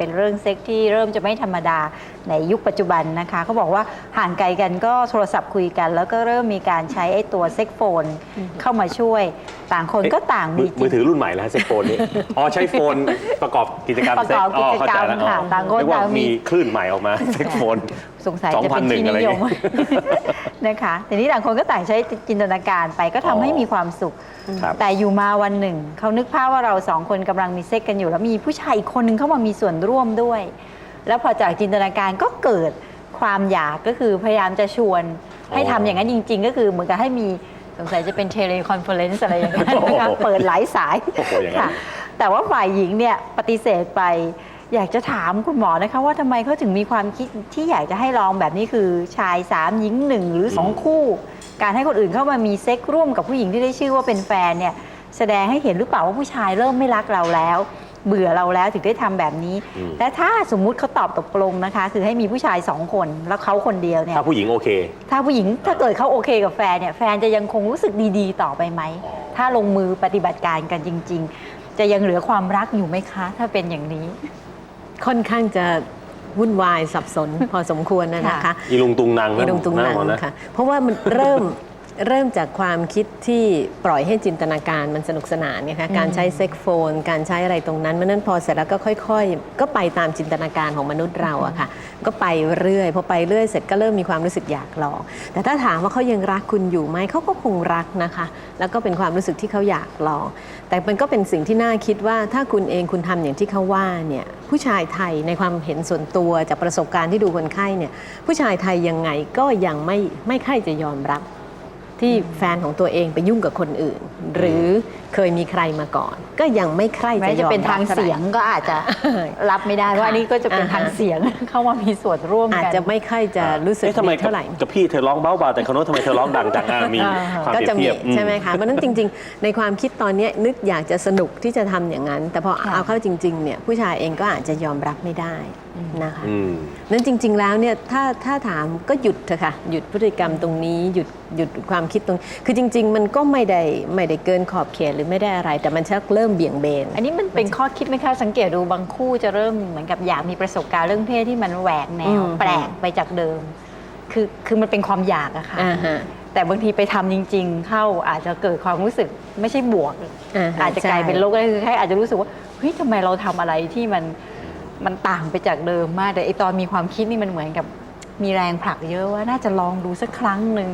เป็นเรื่องเซ็กที่เริ่มจะไม่ธรรมดาในยุคปัจจุบันนะคะเขาบอกว่าห่างไกลกันก็โทรศัพท์คุยกัน แล้วก็เริ่มมีการใช้ไอ้ตัวเซ็กโฟนเข้ามาช่วย ต่างคนก็ต่างมืมีอมือถือรุ่นใหม่แล้วฮะเซ็กโฟนนี่ อ๋อใช้โฟนประกอบกิจกรรมประกอบเซ็อ๋อเข้าใจแล้วกิจกรรมค่ะอ๋อต่างคนนึกว่าต่างมีมีคลื่นใหม่ออกมาเซ็กโฟน สงสัยจะเป็นที่2001นิยมอะไรอย่างเงี้ยนะคะทีนี้ต่างคนก็ต่างใช้จินตนาการไปก็ทำให้อ๋อมีความสุข ครับ แต่อยู่มาวันหนึ่ง เขานึกภาพว่าเราสองคนกำลังมีเซ็กกันอยู่ แล้วมีผู้ชายอีกคนหนึ่งเข้ามามีส่วนร่วมด้วย แล้วพอจากจินตนาการก็เกิดความอยากก็คือพยายามจะชวนให้ทำอย่างนั้นจริง ๆ ก็คือเหมือนกับให้มี สงสัยจะเป็นเทเลคอนเฟอเรนซ์อะไรอย่างนั้นนะคะโอ้โหเปิดหลายสายโอ้โหอย่างนั้น ค่ะแต่ว่าฝ่ายหญิงเนี่ยปฏิเสธไป อยากจะถามคุณหมอนะคะ ว่าทำไมเขาถึงมีความคิดที่อยากจะให้ลองแบบนี้คือชายสามหญิงหนึ่งหรือสองคู่ การให้คนอื่นเข้ามามีเซ็กร่วมกับผู้หญิงที่ได้ชื่อว่าเป็นแฟนเนี่ย แสดงให้เห็นหรือเปล่าว่าผู้ชายเริ่มไม่รักเราแล้ว เบื่อเราแล้วถึงได้ทำแบบนี้อืมและถ้าสมมุติเขาตอบตกลงนะคะ คือให้มีผู้ชายสองคนแล้วเขาคนเดียวเนี่ยถ้าผู้หญิงโอเค ถ้าผู้หญิงถ้าเกิดเขาโอเคกับแฟนเนี่ยแฟนจะยังคงรู้สึกดีๆ ต่อไปไหมถ้าลงมือปฏิบัติการกันจริง ๆ จะยังเหลือความรักอยู่ไหมคะ ถ้าเป็นอย่างนี้ ค่อนข้างจะวุ่นวายสับสนพอสมควรนะนะคะค่ะอีลุงตุงนางอีดงตุงหนังหมดนะค่ะเพราะว่ามันเริ่ม เริ่มจากความคิดที่ปล่อยให้จินตนาการมันสนุกสนานไงคะการใช้เซ็กโฟน การใช้อะไรตรงนั้นมันนั้นพอเสร็จแล้วก็ค่อย ๆ ก็ไปตามจินตนาการของมนุษย์เราอะค่ะ ก็ไปเรื่อยพอไปเรื่อยเสร็จก็เริ่มมีความรู้สึกอยากลอง แต่ถ้าถามว่าเขายังรักคุณอยู่ไหมเขาก็คงรักนะคะ แล้วก็เป็นความรู้สึกที่เขาอยากลอง แต่มันก็เป็นสิ่งที่น่าคิดว่าถ้าคุณเองคุณทำอย่างที่เขาว่าเนี่ยผู้ชายไทยในความเห็นส่วนตัวจากประสบการณ์ที่ดูคนไข้เนี่ยผู้ชายไทยยังไงก็ยังไม่ไม่ค่อยจะยอมรับ ที่แฟนของตัวเองไปยุ่งกับคนอื่น หรือเคยมีใครมาก่อน ก็ยังไม่ใครแม้จะยจะอมเป็นทางรับท่ไหร่เสียงก็อาจจะรับไม่ได้เพราะอันนี้ก็จะเป็นอ่าฮะทางเสียงเข้ามามีส่วนร่วมอาจกันจะไม่ค่อยจะรู้สึกเอ๊ะทำไมดีเท่าไหร่กับพี่เธอร้องเบาๆแต่คนโน้นทำไมเธอร้องดังจังอะมีอ่าความก็เปรียจะบมีเทียบอืใช่ไหมคะเพราะฉะนั้นจริง ๆ ในความคิดตอนเนี้ยนึกอยากจะสนุกที่จะทำอย่างนั้น แต่พอค่ะเอาเข้าจริงๆเนี่ยผู้ชายเองก็อาจจะยอมรับไม่ได้นะคะอืมนั้นจริง ๆ แล้วเนี่ยถ้าถ้าถามก็หยุดเถอะค่ะหยุดพฤติกรรมตรงนี้หยุดหยุดความคิดตรง คือจริง ๆ มันก็ไม่ได้ไม่ได้เกินขอบเขตหรือไม่ได้อะไร แต่มันชักเริ่มเบี่ยงเบน อันนี้มันเป็นข้อคิดไหมคะสังเกตดูบางคู่จะเริ่มเหมือนกับอยากมีประสบการณ์เรื่องเพศที่มันแหวกแนวอืมแปลกไปจากเดิม คือคือมันเป็นความอยากอะค่ะอ่าฮะแต่บางทีไปทำจริง ๆ เข้าอาจจะเกิดความรู้สึกไม่ใช่บวกอ่าฮะอาจจะกลายใช่เป็นลบก็ได้คือแค่อาจจะรู้สึกว่าเฮ้ยทำไมเราทำอะไรที่มัน มันต่างไปจากเดิมมากแต่ไอตอนมีความคิดนี่มันเหมือนกับมีแรงผลักเยอะว่าน่าจะลองดูสักครั้งหนึ่ง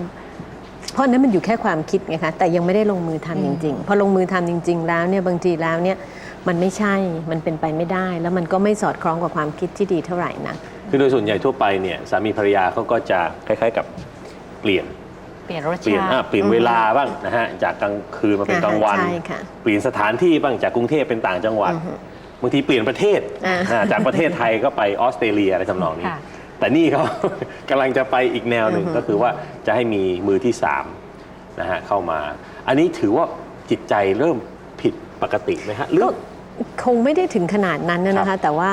เพราะอันนั้นมันอยู่แค่ความคิดไงคะแต่ยังไม่ได้ลงมือทำจริงๆพอลงมือทำจริง ๆ แล้วเนี่ยบางทีแล้วเนี่ยมันไม่ใช่มันเป็นไปไม่ได้ แล้วมันก็ไม่สอดคล้องกับความคิดที่ดีเท่าไหร่นะคือโดยส่วนใหญ่ทั่วไปเนี่ยสามีภรรยาเขาก็จะคล้าย ๆกับเปลี่ยนเปลี่ยนรสเปลี่ยนชาอะติเปลี่ยนเวลาบ้างนะฮะจากกลางคืนมาเป็นกลางวันใช่ค่ะเปลี่ยนสถานที่บ้างจากกรุงเทพเป็นต่างจังหวัด บางทีเปลี่ยนประเทศอ่า อ่าจากประเทศไทยก็ไปออสเตรเลียอะไรทำนองนี้ ค่ะ แต่นี่เขา กำลังจะไปอีกแนวหนึ่งก็คือว่าจะให้มีมือที่สามนะฮะเข้ามา อันนี้ถือว่าจิตใจเริ่มผิดปกติไหมฮะหรือก็คงไม่ได้ถึงขนาดนั้นนะครันะคะบแต่ว่า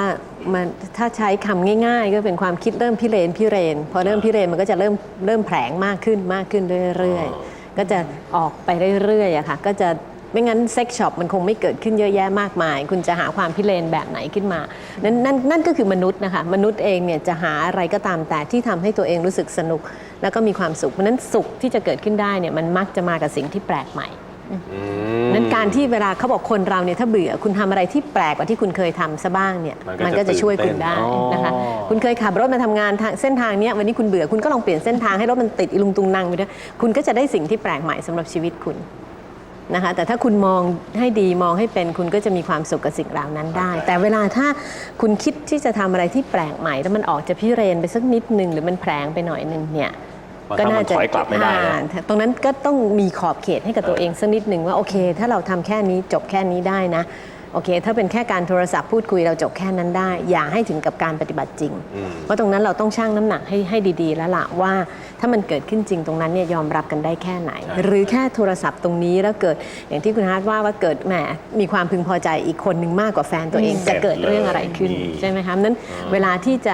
มันถ้าใช้คำง่ายๆ ก็เป็นความคิดเริ่มพิเรนพิเรน พอเริ่มพิเรนมันก็จะเริ่มเริ่มแผลงมากขึ้นมากขึ้นเรื่อยๆก็จะออกไปเรื่อยๆอะค่ะก็จะ ไม่งั้นเซ็กช็อปมันคงไม่เกิดขึ้นเยอะแยะมากมาย คุณจะหาความพิเรนแบบไหนขึ้นมา นั่นนั่นนั่นก็คือมนุษย์นะคะ มนุษย์เองเนี่ยจะหาอะไรก็ตามแต่ที่ทำให้ตัวเองรู้สึกสนุก แล้วก็มีความสุขเพราะฉะนั้นสุขที่จะเกิดขึ้นได้เนี่ยมันมักจะมากับสิ่งที่แปลกใหม่อืมนั้นการที่เวลาเขาบอกคนเราเนี่ยถ้าเบื่อคุณทำอะไรที่แปลกกว่าที่คุณเคยทำซะบ้างเนี่ยมันก็จะก็จะช่วยคุณได้ตื่นเต้นนะคะอ๋อคุณเคยขับรถมาทำงานทางเส้นทางเนี้ยวันนี้คุณเบื่อคุณก็ลองเปลี่ยนเส้นทางให้รถมันติดอีลุงตุงนังไปด้วยคุณก็จะได้สิ่งที่แปลกใหม่สำหรับชีวิตคุณ นะคะแต่ถ้าคุณมองให้ดีมองให้เป็นคุณก็จะมีความสุขกับสิ่งเหล่านั้นได้ แต่เวลาถ้าคุณคิดที่จะทำอะไรที่แปลกใหม่แล้วมันออกจะพิเรนไปสักนิดหนึ่งหรือมันแผลงไปหน่อยหนึ่งเนี่ยบางครั้งมันถอยกลับไม่ได้นะอ่าตรงนั้นก็ต้องมีขอบเขตให้กับตัวเองสักนิดหนึ่งว่าโอเค ถ้าเราทำแค่นี้จบแค่นี้ได้นะ โอเค ถ้าเป็นแค่การโทรศัพท์พูดคุยเราจบแค่นั้นได้ อย่าให้ถึงกับการปฏิบัติจริงอืมเพราะตรงนั้นเราต้องชั่งน้ำหนักให้ให้ดีๆ แล้วล่ะว่า ถ้ามันเกิดขึ้นจริงตรงนั้นเนี่ยยอมรับกันได้แค่ไหน หรือแค่โทรศัพท์ตรงนี้แล้วเกิดอย่างที่คุณฮาร์ดว่าว่าเกิดแหมมีความพึงพอใจอีกคนหนึ่งมากกว่าแฟนตัวเองอืมจะเกิดเรื่องอะไรขึ้นเสร็จเลยใช่ไหมคะนั้นเวลาที่จะ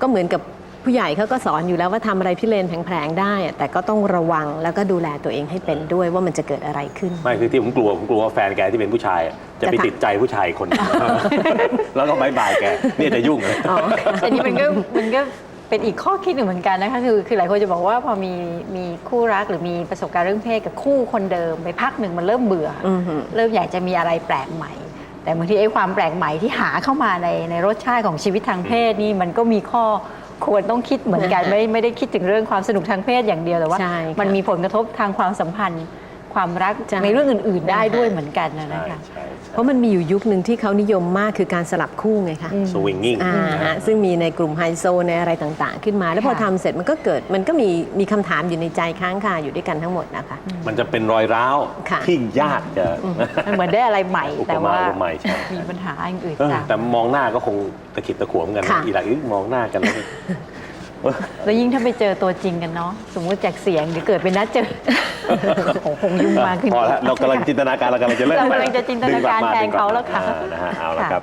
ก็เหมือนกับ ผู้ใหญ่เขาก็สอนอยู่แล้วว่าทำอะไรพิเรนแผลงๆได้อะแต่ก็ต้องระวังแล้วก็ดูแลตัวเองให้เป็นด้วยว่ามันจะเกิดอะไรขึ้น ไม่คือที่ผมกลัวผมกลัวว่าแฟนแกที่เป็นผู้ชายอะจะไปจะทำ ติดใจผู้ชายคนหนึ่งแล้วก็บายบายแกเนี่ยจะยุ่งเลย อ๋ออันนี้มันก็มันก็เป็นอีกข้อคิดหนึ่งเหมือนกันนะคะคือคือหลายคนจะบอกว่าพอมีมีคู่รักหรือมีประสบการณ์เรื่องเพศกับคู่คนเดิมไปพักหนึ่งมันเริ่มเบื่อออหือ เริ่มอยากจะมีอะไรแปลกใหม่ แต่บางทีไอ้ความแปลกใหม่ที่หาเข้ามาในในรสชาติของชีวิตทางเพศนี่มันก็มีข้อ ควรต้องคิดเหมือนกันนะคะไม่ไม่ได้คิดถึงเรื่องความสนุกทางเพศอย่างเดียวแต่ว่าใช่ค่ะมันมีผลกระทบทางความสัมพันธ์ ความรักใช่ในเรื่องอื่น ๆ ได้ด้วยเหมือนกันนะใช่นะคะใช่ เพราะมันมีอยู่ยุคหนึ่งที่เขานิยมมากคือการสลับคู่ไงคะสวิงกิ้งอ่าฮะซึ่งมีในกลุ่มไฮโซในอะไรต่างๆ ขึ้นมา แล้วพอค่ะทำเสร็จมันก็เกิดมันก็มีมีคำถามอยู่ในใจค้างคาอยู่ด้วยกันทั้งหมดนะคะ มันจะเป็นรอยร้าวค่ะ ที่ยากจะมันเหมือนได้อะไรใหม่ อุปแต่มาว่า อุปไมยใช่มีปัญหาอย่างอื่นเออตามแต่มองหน้าก็คงตะขิดตะขวงกันนะค่ะ อีหลักอีกมองหน้ากันแล้ว แล้วยิ่งถ้าไปเจอตัวจริงกันเนาะสมมติจากเสียงเดี๋ยวเกิดเป็นนัดเจอโอ้โหคงยุ่งมากขึ้นพอแล้วเรากำลังจินตนาการเรากำลังจะเริ่มเรากำลังจะจินตนาการดึงลับมแทนเขาแล้วค่ะอ่านะฮะเอาละค่ะครับ